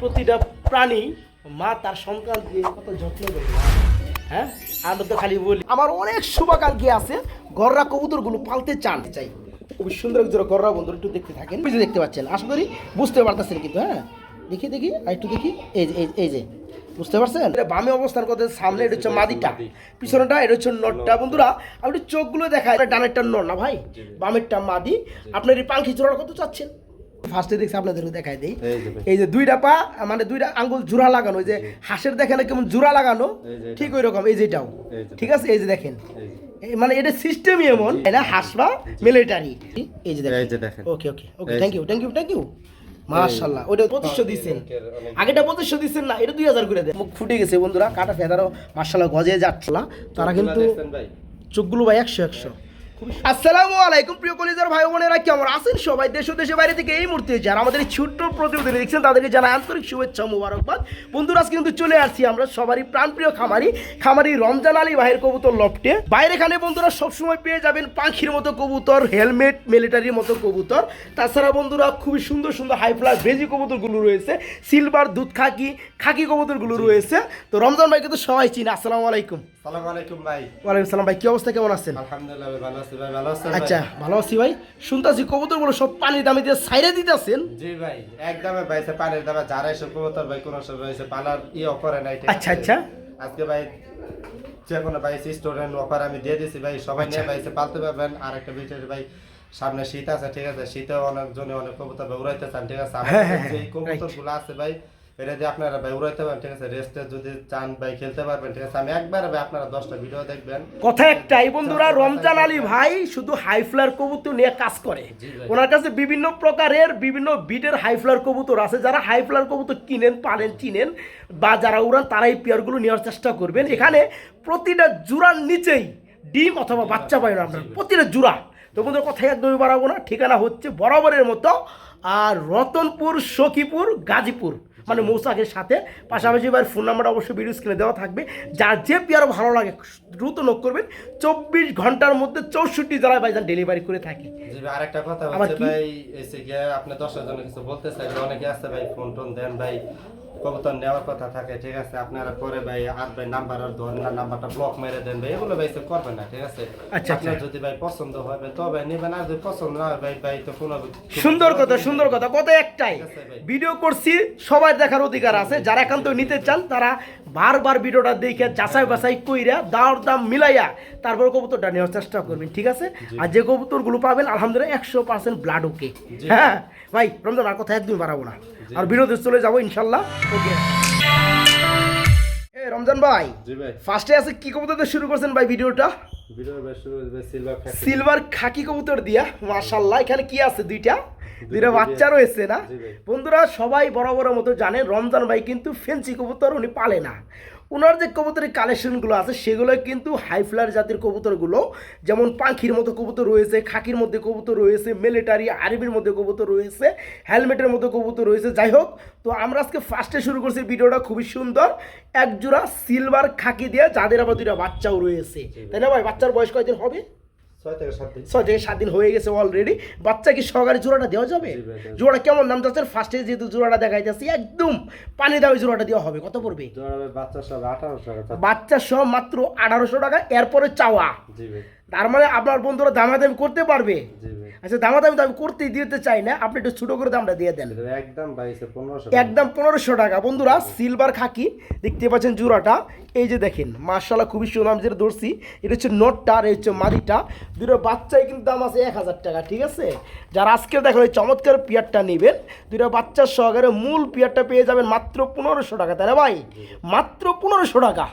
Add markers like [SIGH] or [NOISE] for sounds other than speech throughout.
প্রতিটা প্রাণী মা তার সন্তান দিয়ে কত যত্ন করে হ্যাঁ? আমরা তো খালি বলি। আমার অনেক শুভাকাঙ্ক্ষী আছে গররা কবুতরগুলো পালতে চান। চাই। খুবই সুন্দর একজন গররা বন্ধু একটু দেখতে থাকেন। যে দেখতে পাচ্ছেন আশা করি বুঝতে পারতেছেন কিন্তু হ্যাঁ? দেখি দেখি আর একটু দেখি। এই যে এই- যে বুঝতে পারছেন? এটা বামে অবস্থান করতে সামনে এটা হচ্ছে মাদিটা। পিছনেটা এটা হচ্ছে নটটা। বন্ধুরা আপনি চোখগুলো দেখায় এটা ডানেরটা নর না ভাই? বামেরটা মাদি। আপনার এই পাঙ্খি জোড়াটা কত চাচ্ছেন? ফার্স্টে দেখছি আপনাদেরকে দেখাই দিই। এই যে দুইটা পা মানে দুইটা আঙ্গুল জোড়া লাগানো ওই যে হাঁসের দেখেন কেমন জোড়া লাগানো ঠিক ওই রকম এই যেটাও ঠিক আছে? এই যে দেখেন। মানে এটা সিস্টেমই এমন এটা হাসবা মিলিটারি এই যে দেখেন। Okay okay okay thank you thank you thank you ওটা পঁচিশশো দিচ্ছেন। আগেটা পঁচিশশো দিচ্ছেন না এটা দুই হাজার করে দেন। মুখ ফুটে গেছে বন্ধুরা কাটা ফেদারও গজে যাচ্ছে। না তারা কিন্তু চোখগুলো ভাই একশো একশো। আসসালামু আলাইকুম, প্রিয় কলিজার ভাই বোনেরা, কেমন আছেন সবাই? দেশ দেশে বাইরে থেকে এই মুহূর্তে যারা আমাদের ছোট্ট প্রতিবেদন দেখছেন, তাদেরকে জানাই আন্তরিক শুভেচ্ছা মুবারকবাদ। বন্ধুরা, আজকে কিন্তু চলে আসছি আমরা সবারই প্রাণপ্রিয় খামারি খামারি রমজান আলী ভাইয়ের কবুতর লফটে। বাইরে এখানে বন্ধুরা সবসময় পেয়ে যাবেন পাখির মতো কবুতর হেলমেট মিলিটারির মতো কবুতর। তাছাড়া বন্ধুরা, খুবই সুন্দর সুন্দর হাই ফ্লাস ভেজি কবুতরগুলো রয়েছে সিলভার দুধ খাকি খাকি কবুতরগুলো রয়েছে। তো রমজান ভাই কিন্তু সবাই চিনি, আসসালামু আলাইকুম। সালাম আলাইকুম ভাই। ওয়ালাইকুম সালাম ভাই কি অবস্থা কেমন আছেন? আলহামদুলিল্লাহ ভালো আছি ভাই ভালো আছেন আচ্ছা ভালো আছি ভাই। শুনতাছি কবুতরগুলো সব পানির দামে দিয়ে সাইরে দিতেছেন। জি ভাই একদমে ভাইছে পানির দামে যারা এসে কবুতর ভাই কোন সময় ভাইছে পালার করে নাই আচ্ছা, আচ্ছা। আজকে ভাই যে কোনো ভাই স্টুডেন্ট অফার আমি দিয়ে দিছি ভাই সবাই আচ্ছা। নিয়ে ভাইছে পালতে পারবেন। আর একটা বিষয় ভাই সামনে শীত আছে ঠিক আছে? শীতে অনেক জনে অনেক কবুতর উড়াইতে চান ঠিক আছে? হ্যাঁ, আমাদের হ্যাঁ, যে কবুতরগুলো আছে ভাই এটা দিয়ে আপনারা ভাই উড়াইতে পারেন ঠিক আছে? রেস্টে যদি চান ভাই খেলতে পারবেন ঠিক আছে? আমি একবার ভাই আপনারা দশটা ভিডিও দেখবেন। কথা একটাই বন্ধুরা রমজান আলী ভাই শুধু হাই ফ্লার কবুতর নিয়ে কাজ করে। ওনার কাছে বিভিন্ন প্রকারের বিভিন্ন বিটের হাই ফ্লার কবুতর আছে। যারা হাই ফ্লার কবুতর কিনেন পালেন চিনেন বা যারা উড়ান তারা এই পেয়ারগুলো নেওয়ার চেষ্টা করবেন। এখানে প্রতিটা জোড়ার নিচেই ডিম অথবা বাচ্চা পাই না আপনার। প্রতিটা জোড়া। তো বন্ধুরা কথা একদমই বাড়াবো না। ঠিকানা হচ্ছে বরাবরের মতো আর রতনপুর সখীপুর গাজীপুর। মানে মৌসাকের সাথে। পাশাপাশি এবার ফোন নাম্বারটা অবশ্যই ভিডিও স্ক্রিনে দেওয়া থাকবে। যার যে পেয়ার ভালো লাগে দ্রুত নোক করবেন। চব্বিশ ঘণ্টার মধ্যে চৌষট্টি জেলায় ভাইজান ডেলিভারি করে থাকি। আরেকটা কথা? ভাই এসে গিয়ে আপনি দশ হাজার কিছু বলতে চাই অনেকে আছে ভাই ফোন টোন দেন ভাই। কবুতর নেওয়ার কথা থাকে ঠিক আছে? আপনারা পরে ভাই আর ভাই নাম্বার আর ধরেন না নাম্বারটা ব্লক মেরে দেন ভাই এগুলো ভাই করবেন না ঠিক আছে? আচ্ছা, আপনার আচ্ছা। যদি ভাই পছন্দ হবে তবে নেবেন আর যদি পছন্দ না হয় ভাই ভাই তো কোনো সুন্দর কথা সুন্দর কথা কথা একটাই। ভাই। ভিডিও করছি সবার দেখার অধিকার আছে। যারা একান্ত নিতে চান তারা বারবার ভিডিওটা দেখে যাচাই বাছাই কইরা দাওর দাম মিলাইয়া তারপর কবুতরটা নেওয়ার চেষ্টা করবেন ঠিক আছে? আর যে কবুতরগুলো পাবেন আলহামদুলিল্লাহ একশো পার্সেন্ট ব্লাড ওকে হ্যাঁ? ভাই রমজান আর কথা একদমই বাড়াবো না। আর ভিডিওতে চলে যাব ইনশাল্লাহ। ওকে রমজান ভাই ফার্স্টে আছে কি কবুতর শুরু করছেন ভাই ভিডিওটা? সিলভার খাকি কবুতর দিয়া মাশাল্লাহ এখানে কি আছে দুইটা? দুইটা বাচ্চা রয়েছে না? বন্ধুরা সবাই বড় বড় মতো জানে রমজান ভাই কিন্তু ফেন্সি কবুতর উনি পালে না। ওনার যে কবুতরের কালেকশনগুলো আছে সেগুলো কিন্তু হাই ফ্লার জাতের কবুতরগুলো যেমন পাখির মতো কবুতর রয়েছে খাকির মধ্যে কবুতর রয়েছে মিলিটারি আরবির মধ্যে কবুতর রয়েছে হেলমেটের মধ্যে কবুতর রয়েছে। যাই হোক তো আমরা আজকে ফার্স্টে শুরু করছি ভিডিওটা খুবই সুন্দর। একজোড়া সিলভার খাকি দিয়ে যাদের আবার দুইটা বাচ্চাও রয়েছে। তাই না ভাই? বাচ্চার বয়স কয়দিন হবে? ছয় থেকে সাত দিন। হয়ে গেছে অলরেডি বাচ্চা কি সহকারে জোড়াটা দেওয়া যাবে? জোড়া জোড়াটা কেমন দাম যাচ্ছে ফার্স্টে যেহেতু জোড়াটা দেখাই যাচ্ছে একদম পানি দামে জোড়াটা দেওয়া হবে। কত পড়বে? বাচ্চা সব আঠারোশো টাকা। বাচ্চা সহ মাত্র আঠারোশো টাকা এরপরে চাওয়া। তার মানে আপনার বন্ধুরা দামাদামি করতে পারবে। আচ্ছা দামাদামি তো আমি করতেই দিতে চাই না। আপনি একটু ছোটো করে দামটা দিয়ে দেন। একদম একদম পনেরোশো টাকা। বন্ধুরা সিলভার খাকি দেখতে পাচ্ছেন জোড়াটা। এই যে দেখেন মার্শাল্লাহ খুবই সুনাম যেটা ধরছি এটা হচ্ছে নোটটা আর এই হচ্ছে মাদিটা দুটো বাচ্চাই কিন্তু দাম আছে এক হাজার টাকা ঠিক আছে? যারা আজকে দেখেন ওই চমৎকার পিয়ারটা নেবেন দুটো বাচ্চার সহকারে মূল পিয়ারটা পেয়ে যাবেন মাত্র পনেরোশো টাকা। না ভাই মাত্র পনেরোশো টাকা।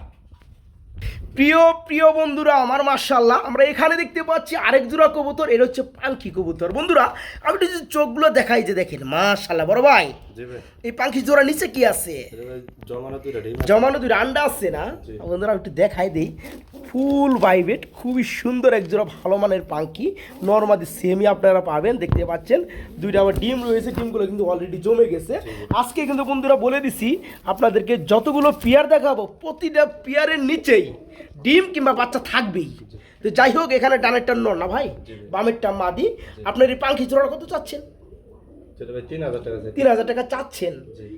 প্রিয় প্রিয় বন্ধুরা আমার মার্শাল্লাহ আমরা এখানে দেখতে পাচ্ছি আরেক জোড়া কবুতর এটা হচ্ছে পাঙ্কি কবুতর। বন্ধুরা আমি যদি চোখগুলো দেখাই যে দেখেন মার্শাল্লাহ বড় ভাই। এই পাখি জোড়া নিচে কি আছে? জমানো দুই আন্ডা আছে না? বন্ধুরা একটু দেখাই দিই। ফুল ভাইবেট খুবই সুন্দর এক জোড়া ভালো মানের পাঙ্কি নর্মাদি সেমই আপনারা পাবেন দেখতে পাচ্ছেন। দুইটা আবার ডিম রয়েছে ডিমগুলো কিন্তু অলরেডি জমে গেছে। আজকে কিন্তু বন্ধুরা বলে দিছি আপনাদেরকে যতগুলো পেয়ার দেখাবো প্রতিটা পেয়ারের নিচেই। ডিম কিংবা বাচ্চা থাকবেই। তো যাই হোক এখানে ডানেরটা নর না ভাই? বামেরটা মাদি আপনার এই পাংখি চড়ানো কত চাচ্ছেন? তিন হাজার টাকা চাচ্ছেন।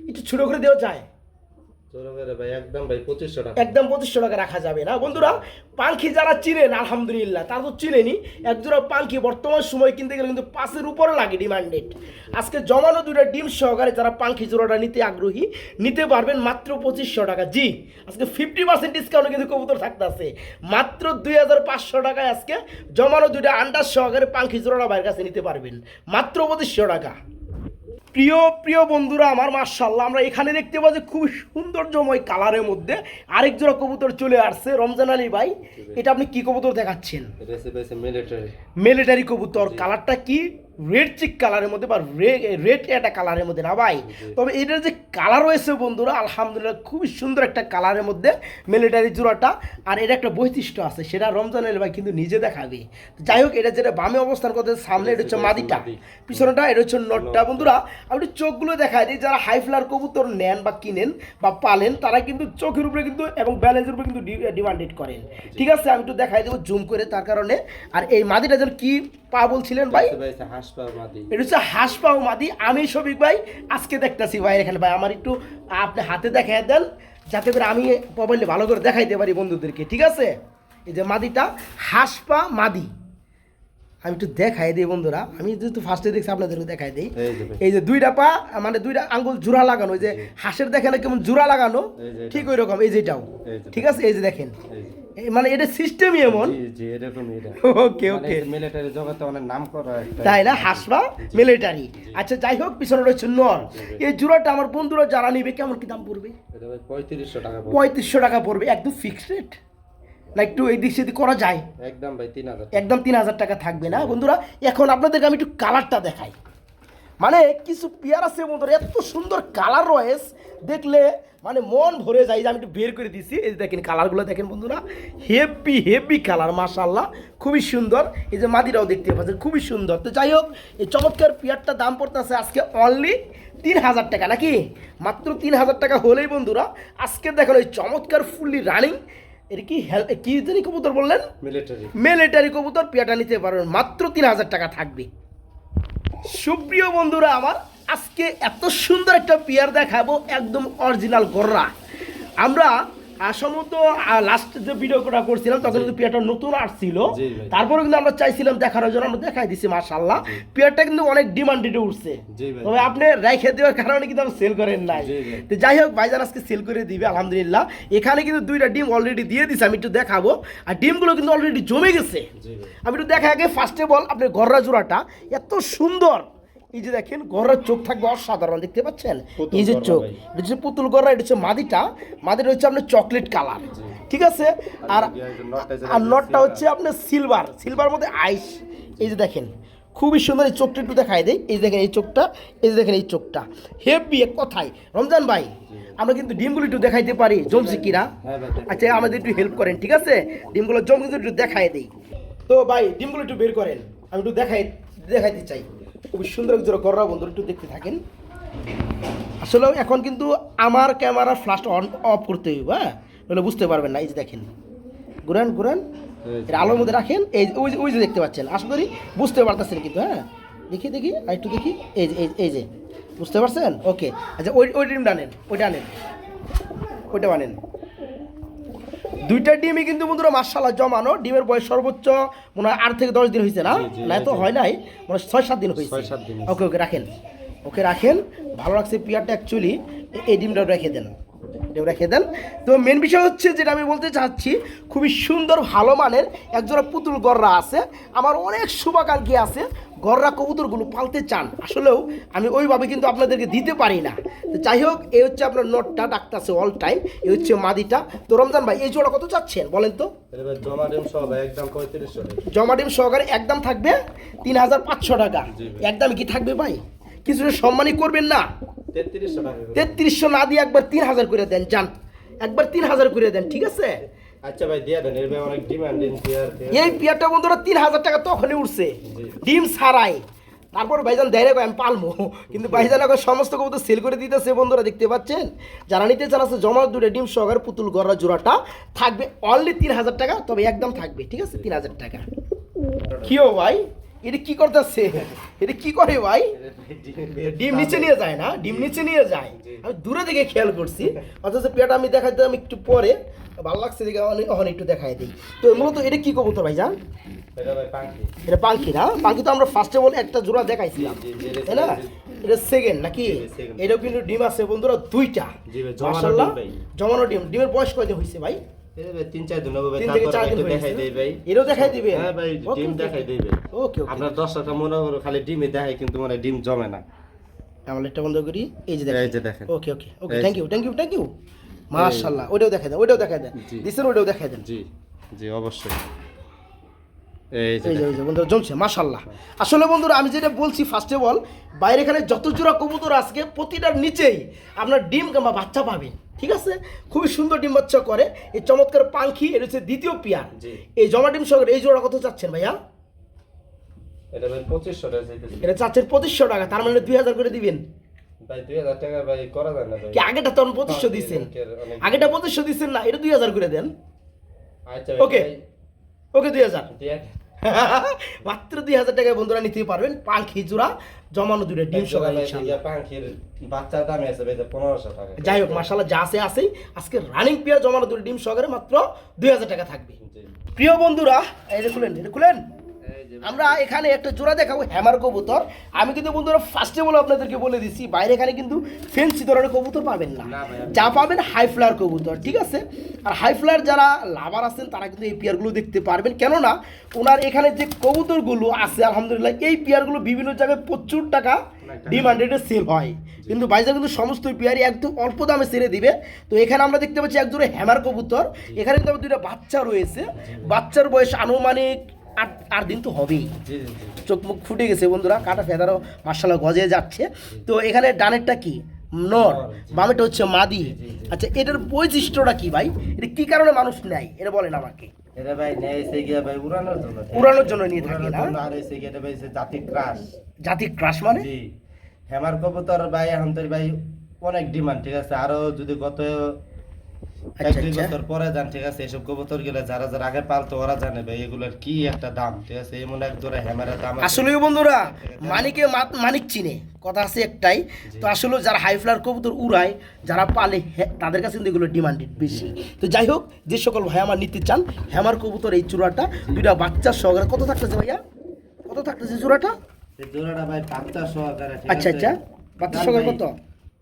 একটু ছোট করে দেওয়া যায়। একদম পঁচিশশো টাকা। রাখা যাবে। না, বন্ধুরা পাঙ্খি যারা চিনেন, আলহামদুলিল্লাহ, তারা তো চিনেনি। একজোড়া পাঙ্খি বর্তমান সময় কিনতে গেলে কিন্তু উপরে লাগে ডিমান্ডেড আজকে জমানো দুটো ডিম সহকারে যারা পাঙ্খি জোড়াটা নিতে আগ্রহী, নিতে পারবেন মাত্র পঁচিশশো টাকা। জি, আজকে ফিফটি পার্সেন্ট ডিসকাউন্টে কিন্তু কবুতর থাকতেছে। মাত্র দুই হাজার পাঁচশো টাকায় আজকে জমানো দুটো আন্ডার সহকারে পাঙ্খি জোড়াটা বাইরের কাছে নিতে পারবেন। মাত্র পঁচিশশো টাকা। প্রিয় প্রিয় বন্ধুরা আমার মার্শাল্লাহ আমরা এখানে দেখতে পাচ্ছি খুব সৌন্দর্যময় কালারের মধ্যে আরেক জোড়া কবুতর চলে আসছে রমজান আলী ভাই। এটা আপনি কি কবুতর দেখাচ্ছেন? মিলিটারি মিলিটারি কবুতর। কালারটা কি? রেড চিক কালারের মধ্যে বা রেড একটা কালারের মধ্যে না ভাই? তবে এটার যে কালার রয়েছে বন্ধুরা আলহামদুলিল্লাহ খুবই সুন্দর একটা কালারের মধ্যে মিলিটারি জোড়াটা। আর এর একটা বৈশিষ্ট্য আছে সেটা রমজান আলী ভাই কিন্তু নিজে দেখাবে। যাই হোক এটা যেটা বামে অবস্থান করতে সামনে এটা হচ্ছে মাদিটা। পিছনেটা এটা হচ্ছে নটটা। বন্ধুরা আমি একটু চোখগুলো দেখাই দিই যারা হাই ফ্লার কবুতর নেন বা কিনেন বা পালেন তারা কিন্তু চোখের উপরে কিন্তু এবং ব্যালেন্সের উপরে কিন্তু ডিমান্ডেড করেন। ঠিক আছে আমি একটু দেখাই দেবো জুম করে তার কারণে। আর এই মাদিটা যেন কি পা বলছিলেন ভাই? এটা হচ্ছে হাঁস পাও মাদি। আমি শফিক ভাই আজকে দেখতেছি ভাই এখানে। ভাই আমার একটু আপনি হাতে দেখাই দেন যাতে করে আমি মোবাইলে ভালো করে দেখাইতে পারি বন্ধুদেরকে ঠিক আছে? এই যে মাদিটা হাঁস পা মাদি। আমি একটু দেখাই দিই বন্ধুরা। আমি যেহেতু ফার্স্টে দেখছি আপনাদেরকে দেখাই দিই। এই যে দুইটা পা মানে দুইটা আঙ্গুল জোড়া লাগানো এই যে হাঁসের দেখেন কেমন জোড়া লাগানো? ঠিক ওই রকম এই যেটাও ঠিক আছে? এই যে দেখেন। মানে এটা সিস্টেমই এমন? জি জি এরকম এটা ওকে ওকে মিলিটারি জগতে অনেক নাম করা তাই না? হাসবা মিলিটারি আচ্ছা যাই হোক পিছনে রয়েছে নর। এই জোড়াটা আমার বন্ধুরা যারা নিবে কেমন কি দাম পড়বে? পঁয়ত্রিশশো টাকা পড়বে। পঁয়ত্রিশশো টাকা পড়বে। একদম ফিক্সড রেট না একটু এই দিক সেদিক করা যায়। একদম ভাই তিন হাজার একদম তিন হাজার টাকা থাকবে না বন্ধুরা। এখন আপনাদেরকে আমি একটু কালারটা দেখাই। মানে কিছু পেয়ার আছে বন্ধুরা এত সুন্দর কালার রয়েছে দেখলে মানে মন ভরে যায়। যে আমি একটু বের করে দিছি এই যে দেখেন কালারগুলো দেখেন বন্ধুরা হেভি হেভি কালার মাশাল্লাহ খুবই সুন্দর। এই যে মাদিরাও দেখতে পাচ্ছেন খুবই সুন্দর। তো যাই হোক এই চমৎকার পেয়ারটা দাম পড়তেছে আজকে অনলি তিন হাজার টাকা নাকি? মাত্র তিন হাজার টাকা হলেই বন্ধুরা আজকে দেখেন ওই চমৎকার ফুললি রানিং এর কি কি জানি কবুতর বললেন? মিলিটারি মিলিটারি কবুতর পেয়াটা নিতে পারবেন মাত্র তিন হাজার টাকা থাকবে। সুপ্রিয় বন্ধুরা আমার আজকে এত সুন্দর একটা পেয়ার দেখাবো একদম অরিজিনাল গররা। আমরা আসমত লাস্ট যে ভিডিওটা করছিলাম তখন কিন্তু পেয়ারটা নতুন আসছিল। তারপরে কিন্তু আমরা চাইছিলাম দেখানোর জন্য আমরা দেখাই দিছি মাশাল্লাহ পেয়ারটা কিন্তু অনেক ডিমান্ডেডে উঠছে। তবে আপনি রেখে দেওয়ার কারণে কিন্তু আপনি সেল করেন নাই। তো যাই হোক ভাইজান আজকে সেল করে দিবে আলহামদুলিল্লাহ। এখানে কিন্তু দুইটা ডিম অলরেডি দিয়ে দিছে আমি একটু দেখাবো। আর ডিমগুলো কিন্তু অলরেডি জমে গেছে। আমি একটু দেখা আগে ফার্স্টে বল আপনার গররা জোড়াটা এত সুন্দর। এই যে দেখেন গররার চোখ থাকবে অসাধারণ দেখতে পাচ্ছেন? এই যে চোখ এটা হচ্ছে পুতুল গররা এটা হচ্ছে মাদিটা। মাদিটা হচ্ছে আপনার চকলেট কালার ঠিক আছে? আর আর নটটা হচ্ছে আপনার সিলভার সিলভার মধ্যে আইস এই যে দেখেন খুবই সুন্দর এই চোখটা একটু দেখাই দেয় এই দেখেন এই চোখটা এই যে দেখেন এই চোখটা। হেভি এক কথাই। রমজান ভাই আমরা কিন্তু ডিমগুলো একটু দেখাইতে পারি জমছে কিনা? হ্যাঁ আচ্ছা আমাদের একটু হেল্প করেন ঠিক আছে? ডিমগুলো জম কিন্তু একটু দেখাই দিই। তো ভাই ডিমগুলো একটু বের করেন আমি একটু দেখাই দেখাইতে চাই। খুবই সুন্দর এক জোড়া গররা বন্ধু একটু দেখতে থাকেন। আসলে এখন কিন্তু আমার ক্যামেরা ফ্লাশ অন অফ করতে হইব হ্যাঁ? নাহলে বুঝতে পারবেন না এই যে দেখেন। ঘুরান ঘুরান। এটা আলোর মধ্যে রাখেন এই যে- ওই যে ওই যে দেখতে পাচ্ছেন। আশা করি বুঝতে পারতেছেন কিন্তু হ্যাঁ? দেখি দেখি আর একটু দেখি। এই যে এই- এই যে। বুঝতে পারছেন? ওকে। আচ্ছা ওই ওই ডিমটা আনেন ওইটা আনেন। ওইটা আনেন দুইটা ডিমই কিন্তু বন্ধুরা মার্শাল্লাহ জমানো। ডিমের বয়স সর্বোচ্চ মনে হয় আট থেকে দশ দিন হয়েছে না? না তো? হয় নাই? মানে ছয় সাত দিন হয়েছে। ছয় সাত দিন হয়েছে। ওকে ওকে রাখেন। ওকে রাখেন। ভালো লাগছে পিয়ারটা অ্যাকচুয়ালি এই ডিমটা রেখে দেন। এটাও রেখে দেন। তো মেন বিষয় হচ্ছে যেটা আমি বলতে চাচ্ছি খুবই সুন্দর ভালো মানের একজোড়া পুতুল গররা আছে। আমার অনেক শুভাকাঙ্ক্ষী আছে গররা কবুতরগুলো পালতে চান। আসলেও আমি ওইভাবে কিন্তু আপনাদেরকে দিতে পারি না। তো যাই হোক এই হচ্ছে আপনার নোটটা ডাকতেছে অল টাইম এই হচ্ছে মাদিটা। তো রমজান ভাই এই জোড়া কত চাচ্ছেন বলেন তো? জমা ডিম সহকারে একদম থাকবে তিন হাজার পাঁচশো টাকা। একদম কি থাকবে ভাই? কিছুটা সম্মানই করবেন না। তেত্রিশশো না দিয়ে একবার তিন হাজার করে দেন যান। একবার তিন হাজার করে দেন ঠিক আছে? আচ্ছা ভাই দিয়ে দেন এর অনেক ডিমান্ড এই পেয়ারটা বন্ধুরা তিন হাজার টাকা তখনই উঠছে। ডিম ছাড়াই। তারপর ভাইজান দেয় আমি পালবো কিন্তু ভাইজান এখন সমস্ত কবুতর সেল করে দিতেছে বন্ধুরা দেখতে পাচ্ছেন? যারা নিতে চান আছে জমা দুটো ডিম সহকারে পুতুল গড়া জোড়াটা থাকবে অনলি তিন হাজার টাকা তবে একদম থাকবে ঠিক আছে? তিন হাজার টাকা। কিও ভাই? এটা কি করতেছে? এটা কি করে ভাই? ডিম নিচে নিয়ে যায় না? ডিম নিচে নিয়ে যায়। আমি দূরে থেকে খেয়াল করছি। অথচ পেট আমি দেখাই দিলাম একটু পরে ভালো লাগছে দেখে অনেক- অনেক একটু দেখাই দিই। তো মূলত এটা কি কবুতর ভাই জান? এটা ভাই পাখি। এটা পাঙ্কি না? পাঙ্কি তো আমরা ফার্স্টে বলে একটা জোড়া দেখাইছিলাম। তাই না? এটা সেকেন্ড নাকি? এটাও কিন্তু ডিম আছে বন্ধুরা দুইটা। জমানো ডিম ডিমের বয়স কয়দিন হয়েছে ভাই? তিন চার দিন হবে তিন থেকে চার দিন দেখাই দেই ভাই এটাও দেখাই দিবে হ্যাঁ ভাই ডিম দেখাই দেই ভাই ওকে ওকে আপনার দশটা মনে করো খালি ডিমে দেখায় কিন্তু মানে ডিম জমে না। আমরা একটা বন্ধ করি। এই যে এই যে দেখেন। Okay okay okay. Thank you thank you thank you মাশাআল্লাহ ওইটাও দেখাই দেন ওইটাও দেখাই দেন। দিছেন ওইটাও দেখাই দেন। জি জি অবশ্যই। বন্ধুরা জমছে মাশাল্লাহ। আসলে বন্ধুরা আমি যেটা বলছি ফার্স্টে অল বাইরে এখানে যত জোড়া কবুতর আজকে প্রতিটার নিচেই আপনার ডিম কিংবা বাচ্চা পাবেন। ঠিক আছে? খুবই সুন্দর ডিম বাচ্চা করে। এই চমৎকার পাখি এটা হচ্ছে দ্বিতীয় পিয়ার। এই জমা ডিম সহ এই জোড়া কত চাচ্ছেন ভাইয়া? এটা ভাই পঁচিশশো টাকা চাইতেছি। এটা চাচ্ছেন পঁচিশশো টাকা তার মানে দুই হাজার করে দিবেন। ভাই দুই হাজার টাকা ভাই করা যায় না কি আগেটা তখন পঁচিশশো দিচ্ছেন আগেটা পঁচিশশো দিচ্ছেন না এটা দুই হাজার করে দেন। আচ্ছা ওকে। ওকে দুই হাজার। [LAUGHS] মাত্র দুই হাজার টাকায় বন্ধুরা নিতে পারবেন পাখি জোড়া। জমানো দূরে ডিম সহ ইনশাআল্লাহ। পাখির বাচ্চার দামে আছে ভাই পনেরোশো টাকা। যাই হোক মাশাআল্লাহ যা আছে আছে। আজকে রানিং পেয়ার জমানো দুটো ডিম সহকারে মাত্র দুই হাজার টাকা থাকবে। প্রিয় বন্ধুরা এটা খুলেন এটা খুলেন। এই আমরা এখানে একটা জোড়া দেখাবো হ্যামার কবুতর। আমি কিন্তু বন্ধুরা ফার্স্টে বলে আপনাদেরকে বলে দিচ্ছি বাইরে এখানে কিন্তু ফেন্সি ধরনের কবুতর পাবেন না। যা পাবেন হাই ফ্লায়ার কবুতর ঠিক আছে? আর হাই ফ্লায়ার যারা লাভার আছেন তারা কিন্তু এই পেয়ারগুলো দেখতে পারবেন। কেননা ওনার এখানে যে কবুতরগুলো আছে আলহামদুলিল্লাহ এই পেয়ারগুলো বিভিন্ন জায়গায় প্রচুর টাকা ডিমান্ডেডে সেল হয়। কিন্তু বাইজার কিন্তু সমস্ত পেয়ারই একদম অল্প দামে ছেড়ে দিবে। তো এখানে আমরা দেখতে পাচ্ছি একজোড়ে হ্যামার কবুতর। এখানে কিন্তু দুইটা বাচ্চা রয়েছে। বাচ্চার বয়স আনুমানিক আট আট দিন তো হবেই। চোখ মুখ ফুটে গেছে বন্ধুরা কাটা ফেদারও মার্শাল্লাহ গজে যাচ্ছে। তো এখানে ডানেরটা কি? নর। বামেটা হচ্ছে মাদি। আচ্ছা এটার বৈশিষ্ট্যটা কি ভাই? এটা কি কারণে মানুষ নেয়? এটা বলেন আমাকে। এটা ভাই নেয় এসে গিয়া ভাই উড়ানোর জন্য উড়ানোর জন্য নিয়ে থাকে না? আর এসে গিয়া এটা ভাই জাতি ক্রাশ জাতি ক্রাশ মানে? জি। হেমার কবুতর ভাই এখন ভাই অনেক ডিমান্ড ঠিক আছে? আরও যদি গত এক আচ্ছা, দুই আচ্ছা। বছর পরে যান ঠিক আছে? এসব কবুতরগুলো যারা যারা আগে পালতো ওরা জানে ভাই এগুলোর কি একটা দাম ঠিক আছে? এমন এক জোড়া হেমারের দাম আসলে বন্ধুরা মানিকে মানিক চিনে কথা আছে একটাই। তো আসলে যারা হাই ফ্লার কবুতর উড়ায় যারা পালে তাদের কাছে কিন্তু এগুলো ডিমান্ডেড বেশি। তো যাই হোক যে সকল ভাই আমার নিতে চান হ্যামার কবুতর এই চূড়াটা দুইটা বাচ্চার সহকারে কত থাকতেছে ভাইয়া? কত থাকতেছে চূড়াটা? জোড়াটা ভাই বাচ্চা সহকারে আচ্ছা আচ্ছা। বাচ্চা সহকারে কত?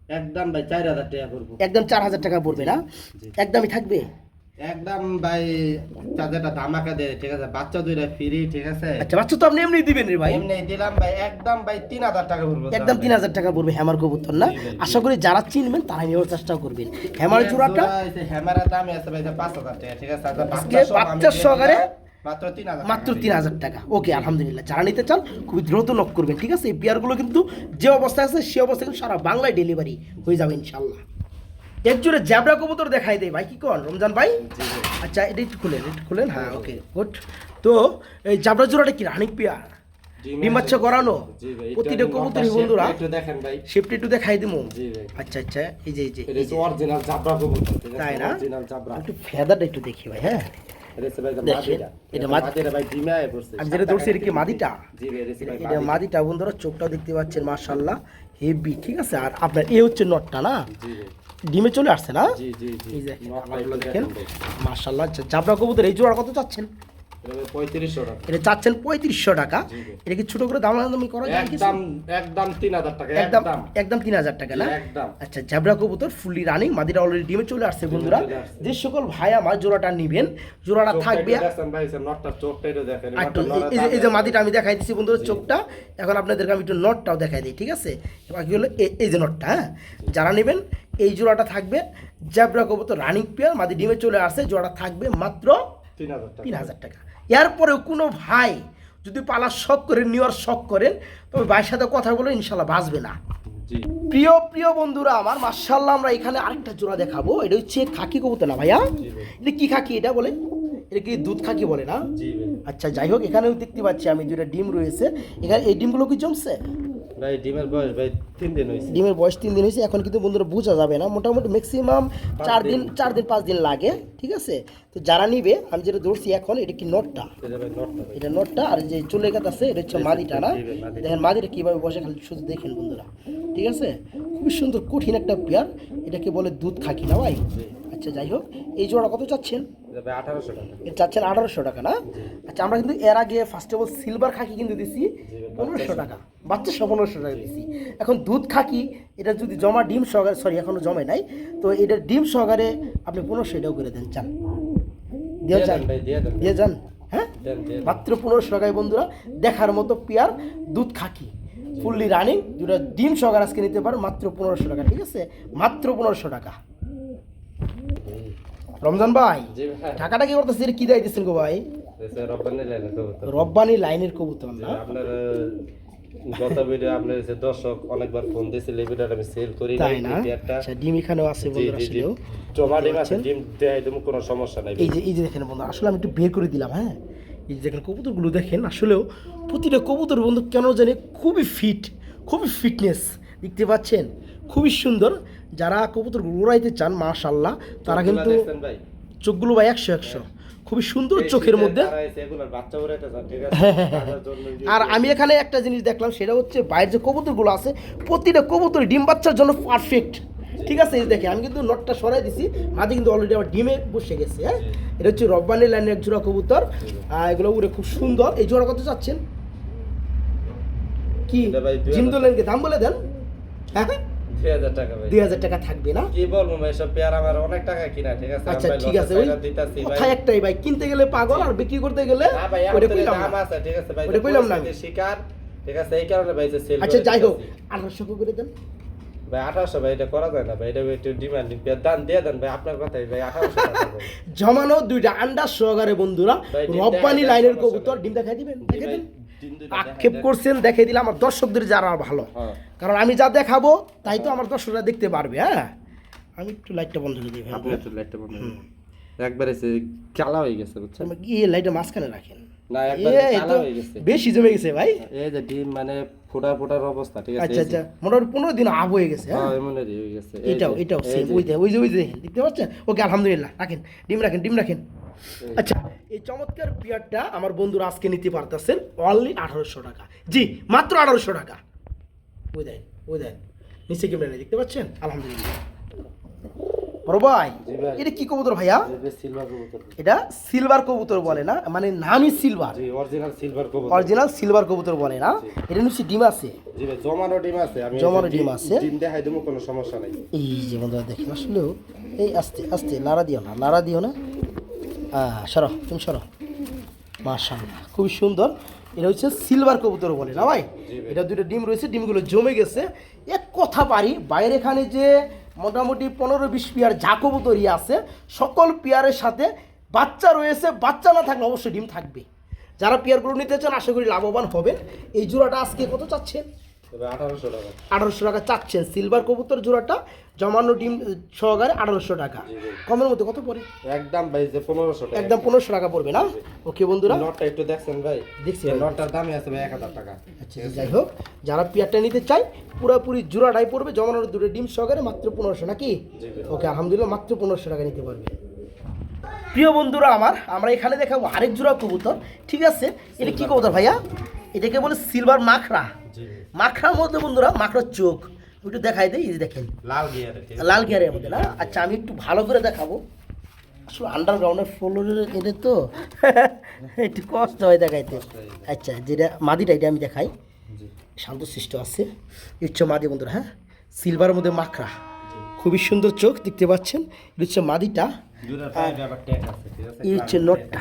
একদম ভাই চার হাজার টাকা করব একদম চার হাজার টাকা পড়বে না? একদমই থাকবে? একদম ভাই চার্জারটা ধামাকা দেয় ঠিক আছে? বাচ্চা দুইটা ফ্রি ঠিক আছে? আচ্ছা বাচ্চা তো আপনি এমনি দিবেন রে ভাই। এমনি দিলাম ভাই একদম ভাই তিন হাজার টাকা পড়ব একদম তিন হাজার টাকা পড়বে হ্যামার কবুতর না। আশা করি যারা চিনবেন তারা নেওয়ার চেষ্টা করবেন। হ্যামার জোড়াটা হ্যামারের দামই আছে ভাই পাঁচ হাজার টাকা ঠিক আছে? বাচ্চা সহকারে মাত্র তিন হাজার টাকা। ওকে আলহামদুলিল্লাহ। যারা নিতে চান খুবই দ্রুত নক করবেন ঠিক আছে? এই পেয়ারগুলো কিন্তু যে অবস্থায় আছে সে অবস্থায় কিন্তু সারা বাংলায় ডেলিভারি হয়ে যাবে ইনশাল্লাহ এক জোড়ে জ্যাবরা কবুতর দেখাই দেয় ভাই কি কন? রমজান ভাই? আচ্ছা এটা একটু খুলেন একটু খুলেন। হ্যাঁ ওকে গুড তো এই জাবরা জোড়াটা কি রানিক পেয়ার? ডিম করানো প্রতিটা কবুতরই বন্ধুরা শেপটা একটু দেখাই দিমু? আচ্ছা আচ্ছা এই যে এই যে। অরিজিনাল জাবরা কবুতর তাই না? একটু ফেদারটা একটু দেখি ভাই হ্যাঁ? মাদিটা। আমি যেটা ধরছি এটা কি এটা বন্ধুরা চোখটাও দেখতে পাচ্ছেন মার্শাল্লাহ হেভি ঠিক আছে? আর আপনার এ হচ্ছে নটটা না? ডিমে চলে আসছে না? এই যে দেখেন। মার্শাল্লাহ জাবরা কবুতর এই জোড়ার কত চাচ্ছেন? পঁয়ত্রিশশো টাকা। এটা চাচ্ছেন পঁয়ত্রিশশো টাকা। জি, জি। এটা কি ছোট করে দাম দামি করা যায়? একদম একদম তিন হাজার টাকা একদম তিন হাজার টাকা না? একদম। আচ্ছা জাবরা কবুতর ফুললি রানিং মাদিরা অলরেডি ডিমে চলে আসছে বন্ধুরা। যে সকল ভাই আমার জোড়াটা নিবেন জোড়াটা চোখটা থাকবে এই- যে- মাদিটা আমি দেখাই দিচ্ছি বন্ধুরা চোখটা। এখন আপনাদেরকে আমি একটু নটটাও দেখাই দিই ঠিক আছে? বাকি হলো? এই যে নটটা হ্যাঁ? যারা নেবেন এই জোড়াটা থাকবে। জ্যাবরা কবুতর রানিং পেয়ার মাদি ডিমে চলে আসছে জোড়া থাকবে মাত্র তিন হাজার টাকা। এরপরেও কোনো ভাই যদি পালার শখ করেন নেওয়ার শখ করেন তবে ভাইয়ের সাথে কথা বলে ইনশাল্লাহ বাঁচবে না। প্রিয় প্রিয় বন্ধুরা আমার মার্শাল্লাহ আমরা এখানে আরেকটা জোড়া দেখাবো। এটা হচ্ছে খাকি কবুতর না ভাইয়া? এটা কি খাকি এটা বলে? এটা কি দুধ খাকি বলে না? আচ্ছা যাই হোক এখানেও দেখতে পাচ্ছি আমি দুটা ডিম রয়েছে। এখানে এই ডিমগুলো কি জমছে? ভাই ডিমের বয়স ভাই তিন দিন হয়েছে ডিমের বয়স তিন দিন হয়েছে এখন কিন্তু বন্ধুরা বোঝা যাবে না। মোটামুটি ম্যাক্সিমাম চার দিন। চার দিন পাঁচ দিন লাগে ঠিক আছে? তো যারা নিবে আমি যেটা ধরছি এখন এটা কি নটটা? এটা নটটা আর যে চুলে কাটা আছে এটা হচ্ছে মাদিটা না। দেখেন মাদিটা কীভাবে বসে খালি শুধু দেখেন বন্ধুরা। ঠিক আছে? খুবই সুন্দর কঠিন একটা পেয়ার। এটাকে বলে দুধ খাকি না ভাই? আচ্ছা যাই হোক এই জোড়া কত চাচ্ছেন? আঠারোশো টাকা। চাচ্ছেন আঠারোশো টাকা না? আচ্ছা আমরা কিন্তু এর আগে ফার্স্ট অফ অল সিলভার খাকি কিন্তু দিছি পনেরোশো টাকা। বাচ্চা সহ পনেরোশো টাকা দিছি। এখন দুধ খাকি এটা যদি জমা ডিম সহকারে সরি এখনও জমে নাই তো এটা ডিম সহকারে আপনি পনেরোশো এটাও করে দেন চান। দিয়ে যান। দিয়ে যান হ্যাঁ। মাত্র পনেরোশো টাকায় বন্ধুরা দেখার মতো পেয়ার দুধ খাকি। ফুললি রানিং দুটা ডিম সহকারে আজকে নিতে পারো মাত্র পনেরোশো টাকা ঠিক আছে? মাত্র পনেরোশো টাকা। রমজান ভাই টাকাটা কি করতেছে? এটা কি দেয় দিচ্ছেন গো ভাই? রব্বানি লাইনের কবুতর। না? আপনার গত ভিডিও আপনার যে দর্শক অনেকবার ফোন দিয়েছিল এই ভিডিওটা আমি সেল করি তাই না? আচ্ছা ডিম এখানেও আছে বন্ধুরা আসলেও জমা ডিম আছে ডিম দেয় তুমি কোনো সমস্যা নাই। এই যে এই যে দেখেন বন্ধু আসলে আমি একটু বের করে দিলাম হ্যাঁ? এই যে দেখেন কবুতরগুলো দেখেন আসলেও প্রতিটা কবুতর বন্ধু কেন জানি খুবই ফিট খুবই ফিটনেস দেখতে পাচ্ছেন? খুবই সুন্দর। যারা কবুতর উড়াইতে চান মাশাল্লাহ তারা কিন্তু চোখগুলো ভাই একশো একশো। খুবই সুন্দর চোখের মধ্যে। হ্যাঁ, আছে তাদের জন্য যে- আর আমি এখানে একটা জিনিস দেখলাম সেটা হচ্ছে বাইরের যে কবুতরগুলো আছে প্রতিটা কবুতর ডিম বাচ্চার জন্য পারফেক্ট ঠিক আছে এই দেখে আমি কিন্তু নটটা সরাই দিছি মাঝে কিন্তু অলরেডি আমার ডিমে বসে গেছে হ্যাঁ? এটা হচ্ছে রব্বানি লাইনের এক জোড়া কবুতর আর এগুলো উড়ে খুব সুন্দর। এই জোড়া কত চাচ্ছেন? কি। জিন্দোলেনকে দাম বলে দেন। হ্যাঁ। দুই হাজার টাকা ভাই। দুই হাজার টাকা থাকবে না? কি বলব ভাই সব পেয়ার আমার অনেক টাকা কিনা ঠিক আছে? আচ্ছা ঠিক আছে ওই ছাইড়া দিতাছি ভাই। কথা একটাই ভাই কিনতে গেলে পাগল আর বিক্রি করতে গেলে ওটা কইলাম না। ঠিক আছে ভাই ওটা কইলাম না শিকার ঠিক আছে? এই কারণে ভাই সেল আচ্ছা যাই হোক আঠারোশো করে দেন। ভাই আঠারোশো ভাই এটা করা যায় না ভাই এটা একটু ডিমান্ডিং দান দিয়ে দেন ভাই আপনার কথাই ভাই আঠারোশো [LAUGHS] জমানো দুইটা আন্ডার সহকারে বন্ধুরা রব্বানি লাইনের কবুতর সমস্যা ডিম দেখাই দিবেন দিন। আক্ষেপ করছেন দেখে দিলে আমার দর্শকদের যারা ভালো। হ্যাঁ। কারণ আমি যা দেখাবো তাই তো আমার দর্শকরা দেখতে পারবে হ্যাঁ? আমি একটু লাইটটা বন্ধ করে দিই ভাই। আপনি একটু লাইটটা বন্ধ করুন। একবারে সে কালা হয়ে গেছে বুঝছেন? কি লাইটটা মাঝখানে রাখেন? না একবারে কালা হয়ে গেছে। বেশি জমে গেছে ভাই। এই যে ডিম মানে ফোটা ফোটার অবস্থা ঠিক আছে? আচ্ছা আচ্ছা মোটামুটি পনেরো দিন আব হয়ে গেছে হ্যাঁ? হ্যাঁ হয়ে গেছে এটাও এটাও সেম ওই যে ওই যে ওই যে দেখতে পাচ্ছেন? ওকে আলহামদুলিল্লাহ রাখেন ডিম রাখেন ডিম রাখেন। আচ্ছা এই চমৎকার পিয়ারটা আমার বন্ধুরা আজকে নিতে পারতেছেন অনলি আঠারোশো টাকা। জি মাত্র আঠারোশো টাকা। ওই দেন ওই দেন নিচে কেমন দেখতে পাচ্ছেন? আলহামদুলিল্লাহ। বড় ভাই। এটা কি কবুতর ভাইয়া? এটা সিলভার কবুতর। বলে না মানে নামই সিলভার অরিজিনাল সিলভার কবুতর। বলে না এটা নিশ্চয়ই ডিম আছে? জমানো ডিম আছে জমানো ডিম আছে? ডিম দেখাই দেবো কোনো সমস্যা নাই। এই যে বন্ধুরা দেখেন আসলেও এই আস্তে আস্তে লাড়া দিও না লাড়া দিও না। সরো তুমি সরো। মাশাআল্লাহ খুবই সুন্দর। এটা হচ্ছে সিলভার কবুতর বলে না ভাই? এটা দুটো ডিম রয়েছে ডিমগুলো জমে গেছে। এক কথা পারি বাইরে এখানে যে মোটামুটি পনেরো বিশ পিয়ার যা তৈরি আছে। সকল পিয়ারের সাথে বাচ্চা রয়েছে, বাচ্চা না থাকলে অবশ্যই ডিম থাকবে। যারা পিয়ারগুলো নিতে চান, আশা করি লাভবান হবেন। এই জোড়াটা আজকে কত চাচ্ছেন? আঠারোশো টাকা। চাচ্ছেন। সিলভার কবুতর জোড়াটা জমানো ডিম সহকারে আঠারোশো টাকা। কমের মধ্যে কত পড়ে? একদম ভাই যে পনেরোশো একদম পনেরোশো টাকা পড়বে না? ওকে বন্ধুরা। নটটা একটু দেখছেন ভাই? দেখছি। নটটার দামই আছে ভাই এক হাজার টাকা। আচ্ছা যাই হোক। যারা পিয়ারটা নিতে চায় পুরোপুরি জোড়াটাই পড়বে জমানোর দুটো ডিম সহকারে মাত্র পনেরোশো নাকি? ওকে আলহামদুলিল্লাহ মাত্র পনেরোশো টাকা নিতে পারবে। প্রিয় বন্ধুরা আমার আমরা এখানে দেখাবো আরেক জোড়া কবুতর। ঠিক আছে? এটা কি কবুতর ভাইয়া? এটাকে বলে সিলভার মাখরা। মাখরার মধ্যে বন্ধুরা মাখরার চোখ। একটু দেখাই দেয় এই দেখেন। লাল গিয়ারে লাল গিয়ারের মধ্যে না? আচ্ছা আমি একটু ভালো করে দেখাবো। আসলে আন্ডারগ্রাউন্ডের ফ্লোরের এটা তো [LAUGHS] একটু কষ্ট হয় দেখাইতে। আচ্ছা যেটা মাদিটা এটা আমি দেখাই। জি। শান্তশিষ্ট আছে। এই হচ্ছে মাদি বন্ধুরা হ্যাঁ? সিলভারের মধ্যে মাখরা। খুবই সুন্দর চোখ দেখতে পাচ্ছেন? এটা হচ্ছে মাদিটা। এই হচ্ছে নটটা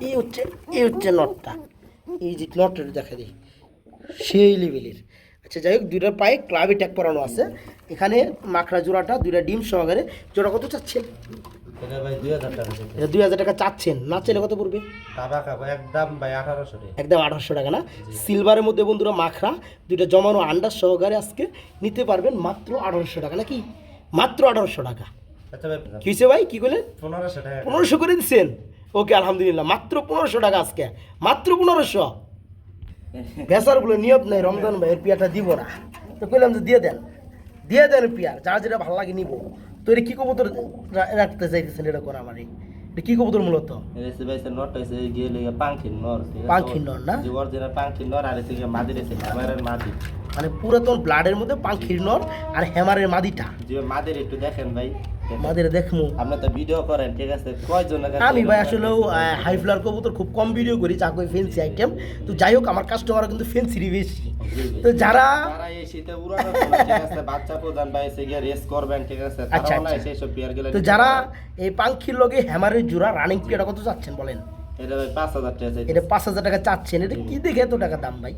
এই হচ্ছে এই হচ্ছে নটটা এই যে নটটা দেখা দিই সেই লেভেলের আচ্ছা যাই হোক দুইটার পায়ে ক্লাবে ট্যাগ করানো আছে। এখানে মাখরা জোড়াটা দুইটা ডিম সহকারে। জোড়া কত চাচ্ছেন? দুই হাজার টাকা চাচ্ছেন। না চাইলে কত পড়বে? একদম ভাই আঠারোশো টাকা। একদম আঠারোশো টাকা না? সিলভারের মধ্যে বন্ধুরা মাখরা দুইটা জমানো আন্ডার সহকারে আজকে নিতে পারবেন মাত্র আঠারোশো টাকা নাকি? মাত্র আঠারোশো টাকা। আচ্ছা ভাই কি ভাই? কি করলেন পনেরোশো টাকা। পনেরোশো করে দিচ্ছেন? ওকে আলহামদুলিল্লাহ। মাত্র পনেরোশো টাকা আজকে। মাত্র পনেরোশো? বলে নিয়ত নেই রমজান ভাই এর পিয়াটা দিব না। তো কইলাম যে দিয়ে দেন। দিয়ে দেন পিয়ার যা যেটা ভালো লাগে নিব। তো এটা কি কবুতর রাখতে চাইতেছেন এটা করা আমার? এটা কি কবুতর মূলত? পাঙ্খির নর। পাঙ্খির নর না? পাঙ্খির নর আর এসে গিয়ে হ্যামারের মানে পুরাতন ব্লাডের মধ্যে পাখির নর আর হেমারের মাদিটা। যে মাদের একটু দেখেন ভাই। মাদের দেখমু। আপনি তো ভিডিও করেন ঠিক আছে? কয়জন আমি ভাই আসলেও হাই ফ্লার কবুতর খুব কম ভিডিও করি যা কই ফেন্সি আইটেম তো যাই হোক আমার কাস্টমার কিন্তু ফেন্সিরই বেশি তো যারা যারা এই শীতে উড়ানো চলে, ঠিক আছে? বাচ্চা এসে গিয়ে রেস করবেন ঠিক আছে? আচ্ছা, না আচ্ছা। সব বিয়ার গেলে তো যারা এই পাখির লগে হেমারের জোড়া রানিং পিয়াটা কত চাচ্ছেন বলেন? এটা ভাই পাঁচ হাজার টাকা চাইছে। এটা পাঁচ হাজার টাকা চাচ্ছেন এটা কি দেখে এত টাকা দাম ভাই?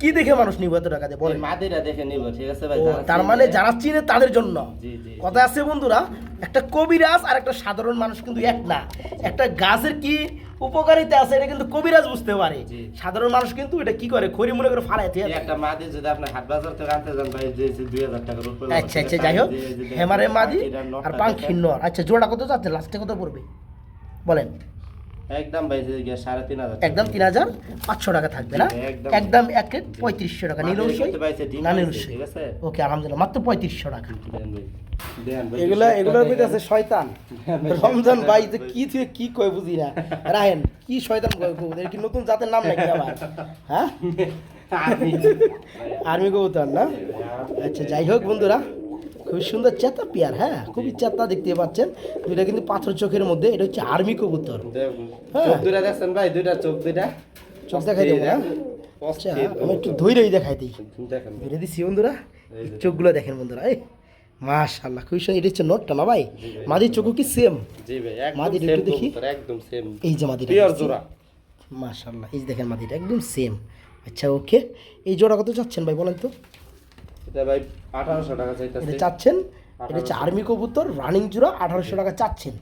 কি দেখে মানুষ নিব এত টাকা দিয়ে? বলেন। মাদিরা দেখে নিব ঠিক আছে ভাই? তার মানে যারা চিনে তাদের জন্য। জি জি। কথা আছে বন্ধুরা একটা কবিরাজ আর একটা সাধারণ মানুষ কিন্তু এক না। একটা গাছের কি উপকারিতা আছে এটা কিন্তু কবিরাজ বুঝতে পারে। সাধারণ মানুষ কিন্তু এটা কি করে? খড়ি মনে করে একটা মাদি যদি আপনি হাট বাজার থেকে আনতে যান ভাই যে যে দুই হাজার টাকার উপরে আচ্ছা আচ্ছা যাই হোক। হেমারে মাদি আর নর আচ্ছা জোড়া কত যাচ্ছে লাস্টে কত পড়বে? বলেন। একদম সাড়ে তিন হাজার একদম তিন হাজার পাঁচশো টাকা থাকবে না? একদম। একদম এক পঁয়ত্রিশশো টাকা নিলে মাদির অবশ্যই ক্ষেত্রে ভাই সে ডিম না নিলে ঠিক আছে? ওকে আলহামদুলিল্লাহ মাত্র পঁয়ত্রিশশো টাকা। এগুলা এগুলোর মধ্যে আছে শয়তান। রমজান ভাই যে কি থেকে কি কয় বুঝি না। রাহেন কি শয়তান কয় কবুতর? কি নতুন জাতের নাম নাকি আবার? হ্যাঁ? আর্মি। কবুতর না? আচ্ছা যাই হোক বন্ধুরা খুব সুন্দর চেতা পিয়ার হ্যাঁ? খুবই চেতা দেখতে পাচ্ছেন। দুইটা কিন্তু পাথর চোখের মধ্যে এটা হচ্ছে আর্মি কবুতর। হ্যাঁ। দুটা দেখছেন ভাই? দুইটা চোখ দুইটা। চোখ দেখাই দেবো না আচ্ছা আমি একটু ধৈর্যই দেখাই দিই। দেখেন। ধরে দিচ্ছি বন্ধুরা। এই চোখগুলো দেখেন বন্ধুরা এই। মাশাল্লাহ খুবই সুন্দর। এটা হচ্ছে নোটটা না ভাই? মাদির চোখও কি সেম জি ভাই একদম সেম একটু দেখি। একদম সেম এই যে মাদিটা পিওর জোড়া। মাশাল্লাহ এই দেখেন মাদিটা একদম সেম আচ্ছা ওকে এই জোড়া কত চাচ্ছেন ভাই বলেন তো? এটা ভাই 1800 টাকা এটা চাচ্ছেন? এটা হচ্ছে আর্মি কবুতর রানিং জোড়া আঠারোশো টাকা চাচ্ছেন।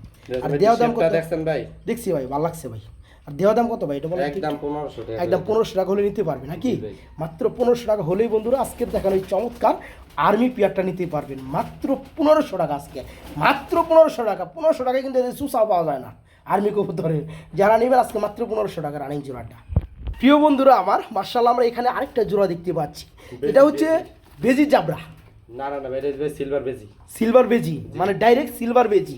আর দেওয়া দাম কত? দেখছেন ভাই? দেখছি ভাই ভালো লাগছে ভাই। আর দেওয়া দাম কত ভাই? এটা বলেন একদম একটু? 1500 টাকা একদম পনেরোশো টাকা হলে নিতে পারবে নাকি? মাত্র পনেরোশো টাকা হলেই বন্ধুরা আজকে দেখানো এই চমৎকার আর্মি পেয়ারটা নিতে পারবেন। মাত্র পনেরোশো টাকা আজকে। মাত্র পনেরোশো টাকা। পনেরোশো টাকায় কিন্তু সুসাও পাওয়া যায় না আর্মি কবুতরের। যারা নেবেন আজকে মাত্র পনেরোশো টাকা রানিং জোড়াটা প্রিয় বন্ধুরা আমার মার্শাল আমরা এখানে আরেকটা জোড়া দেখতে পাচ্ছি। এটা হচ্ছে বেজি জাবরা। না না না সিলভার বেজি। সিলভার বেজি মানে ডাইরেক্ট সিলভার বেজি।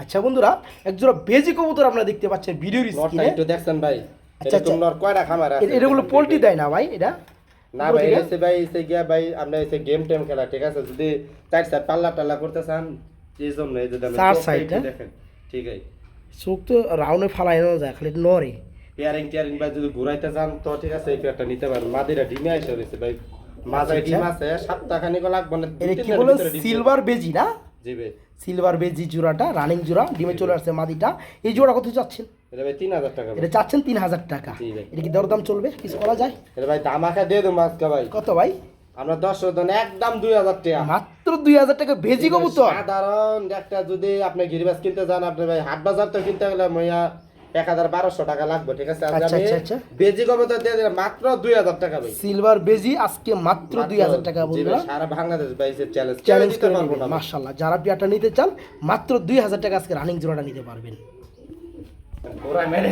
আচ্ছা বন্ধুরা একজোড়া বেজি কবুতর আপনারা দেখতে পাচ্ছেন ভিডিওর স্ক্রিনে একটু দেখছেন ভাই। আচ্ছা, আচ্ছা। নর কয়টা খামার আছে? এটা গুলো পোল্ট্রি দেয় না ভাই এটা? না ভাই এসে ভাই এসে গিয়া ভাই আমরা এসে গেম টেম খেলা ঠিক আছে? যদি চার সাইড পাল্লা টাল্লা করতে চান এই জন্য এই যে দেখেন, চার একটু হ্যাঁ? দেখেন ঠিক আছে? চোখ তো রাউন্ডে ফালাইনো যায় খালি নরে পেয়ারিং টিয়ারিং ভাই যদি ঘুরাইতে চান তো ঠিক আছে এই পেয়ারটা নিতে পারেন। মাদিরা ডিমে এসে রয়েছে ভাই মাজায় ডিম আছে লাগবে না এটা কি বলে সিলভার বেজি না? জি ভাই। সিলভার বেজি জোড়াটা রানিং জোড়া ডিমে চলে আসছে মাদিটা। এই জোড়া কত চাচ্ছেন? এটা ভাই তিন হাজার টাকা এটা চাচ্ছেন তিন হাজার টাকা। এটা কি দরদাম চলবে? কিছু করা যায়? এটা ভাই দামাখা দিয়ে দেবো আজকে ভাই। কত ভাই? আমরা দশ একদম দুই হাজার টাকা। মাত্র দুই হাজার টাকা বেজি কবুতর। সাধারণ একটা যদি আপনি গিরিবাস কিনতে যান আপনি ভাই হাট বাজার তো কিনতে গেলে মইয়া এক হাজার বারোশো টাকা লাগবে ঠিক আছে? আচ্ছা, আচ্ছা, আচ্ছা। বেজি কবুতর দিয়ে দিলাম মাত্র দুই হাজার টাকা ভাই। সিলভার বেজি আজকে মাত্র দুই হাজার টাকা বন্ধুরা সারা বাংলাদেশ ভাই চ্যালেঞ্জ চ্যালেঞ্জ করে নেবেন ভাই। যারা পিয়াটা নিতে চান মাত্র দুই হাজার টাকা আজকে রানিং জোড়াটা নিতে পারবেন। মেরে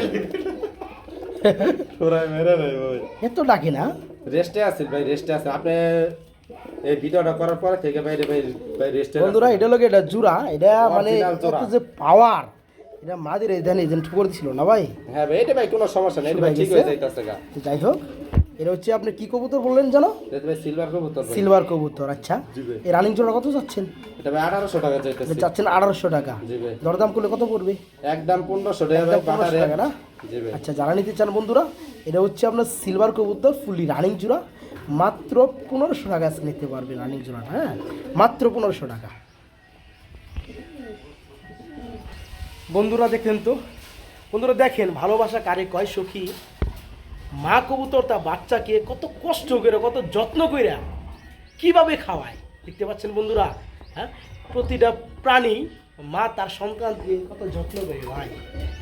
মেরে ভাই। ভাই এত ডাকে না। রেস্টে আছেন ভাই রেস্টে আছে। আপনি এই ভিডিওটা করার পরে থেকে ভাই ভাই ভাই রেস্টে বন্ধুরা এটা লোক এটা জুরা এটা মানে যে পাওয়ার এটা মাদের এই দেন এজেন্ট ঠুকর দিছিল না ভাই? হ্যাঁ ভাই এটা ভাই কোনো সমস্যা নেই এটা ভাই ঠিক হয়ে যাইতাছে গা। যাই হোক এটা হচ্ছে আপনি কি কবুতর বললেন জানো? এটা ভাই সিলভার কবুতর সিলভার কবুতর আচ্ছা। এই রানিং জোড়া কত চাচ্ছেন এটা ভাই আঠারোশো টাকা এটা চাইতেছে চাচ্ছেন আঠারোশো টাকা। জি ভাই। দরদাম করলে কত পড়বে? একদম পনেরোশো টাকা ভাই বাটারে টাকা না? জি ভাই। আচ্ছা যারা নিতে চান বন্ধুরা এটা হচ্ছে আপনার সিলভার কবুতর ফুলি রানিং জোড়া মাত্র পনেরোশো টাকা নিতে পারবে রানিং জোড়াটা হ্যাঁ? মাত্র পনেরোশো টাকা। বন্ধুরা দেখেন তো, বন্ধুরা দেখেন, ভালোবাসা কারে কয় সখী? মা কবুতর তার বাচ্চাকে কত কষ্ট করে, কত যত্ন করে কীভাবে খাওয়ায়? দেখতে পাচ্ছেন বন্ধুরা হ্যাঁ? প্রতিটা প্রাণী মা তার সন্তানকে কত যত্ন করে, ভাই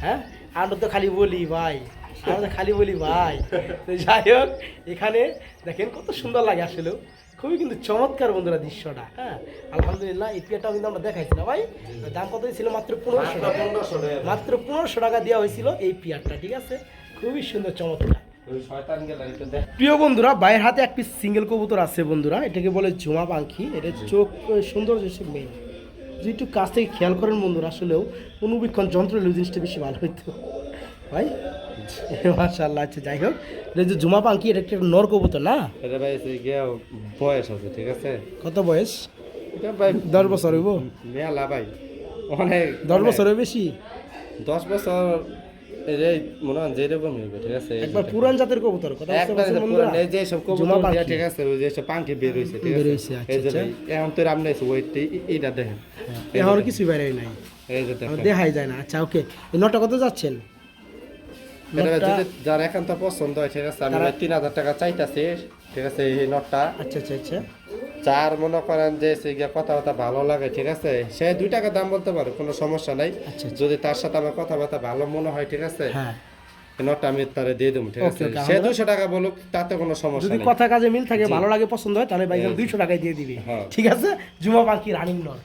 হ্যাঁ? আমরা তো খালি বলি, ভাই, আমরা তো খালি বলি, ভাই। যাই হোক, এখানে দেখেন কত সুন্দর লাগে আসলেও। খুবই কিন্তু চমৎকার বন্ধুরা দৃশ্যটা হ্যাঁ? আলহামদুলিল্লাহ এই পিয়াটাও কিন্তু আমরা দেখাইছি না ভাই। দাম কত ছিল মাত্র পনেরোশো টাকা। মাত্র পনেরোশো টাকা। দেওয়া হয়েছিল এই পিয়ারটা ঠিক আছে? খুবই সুন্দর চমৎকার। একটু প্রিয় বন্ধুরা বাইরের হাতে এক পিস সিঙ্গেল কবুতর আছে বন্ধুরা এটাকে বলে ঝুমা পাখি। এটা চোখ সুন্দর মেয়ে যদি একটু কাছ থেকে খেয়াল করেন বন্ধুরা আসলেও অনুবীক্ষণ যন্ত্র জিনিসটা বেশি ভালো হইতো। ভাই? [LAUGHS] মাশাল্লাহ আচ্ছা যাই হোক। এটা যে পাখি এটা একটা নর কবুতর না? এটা ভাই গিয়ে বয়স আছে ঠিক আছে? কত বয়স? এটা ভাই দশ বছর হইব? মেলা ভাই। অনেক দশ বছরের বেশি? দশ বছর এই যে মনে হয় যেরকম হইবে ঠিক আছে? একবার পুরান জাতের কবুতর কথা এই যে সব কবুতর ঠিক আছে ওই যে সব পাঙ্কি বের হইছে ঠিক বের আছে হইছে, আচ্ছা, এই যে আচ্ছা। এখন তো আপনি ওয়েট এইটা দেখেন। এই যে এখন দেখেন। কিছুই বাইরে নাই। এই যে দেখাই যায় না। আচ্ছা ওকে। নটা কত যাচ্ছেন? যার একান্ত পছন্দ হয় ঠিক আছে আমি তিন হাজার টাকা চাইতাছি ঠিক আছে এই নটটা। আচ্ছা আচ্ছা আচ্ছা। চার মনে করেন যে কথাবার্তা ভালো লাগে ঠিক আছে সে দুই টাকা দাম বলতে পারে কোনো সমস্যা নাই। আচ্ছা, আচ্ছা। যদি তার সাথে আমার কথাবার্তা ভালো মনে হয় ঠিক আছে হ্যাঁ। নটটা আমি তারে দিয়ে দেবো ঠিক আছে। সে দুশো টাকা বলুক তাতে কোনো সমস্যা যদি কথা কাজে মিল থাকে ভালো লাগে পছন্দ হয় তাহলে ভাই দুইশো টাকায় দিয়ে দিবি। হ্যাঁ। ঠিক আছে? জুমা পাখি রানিং নর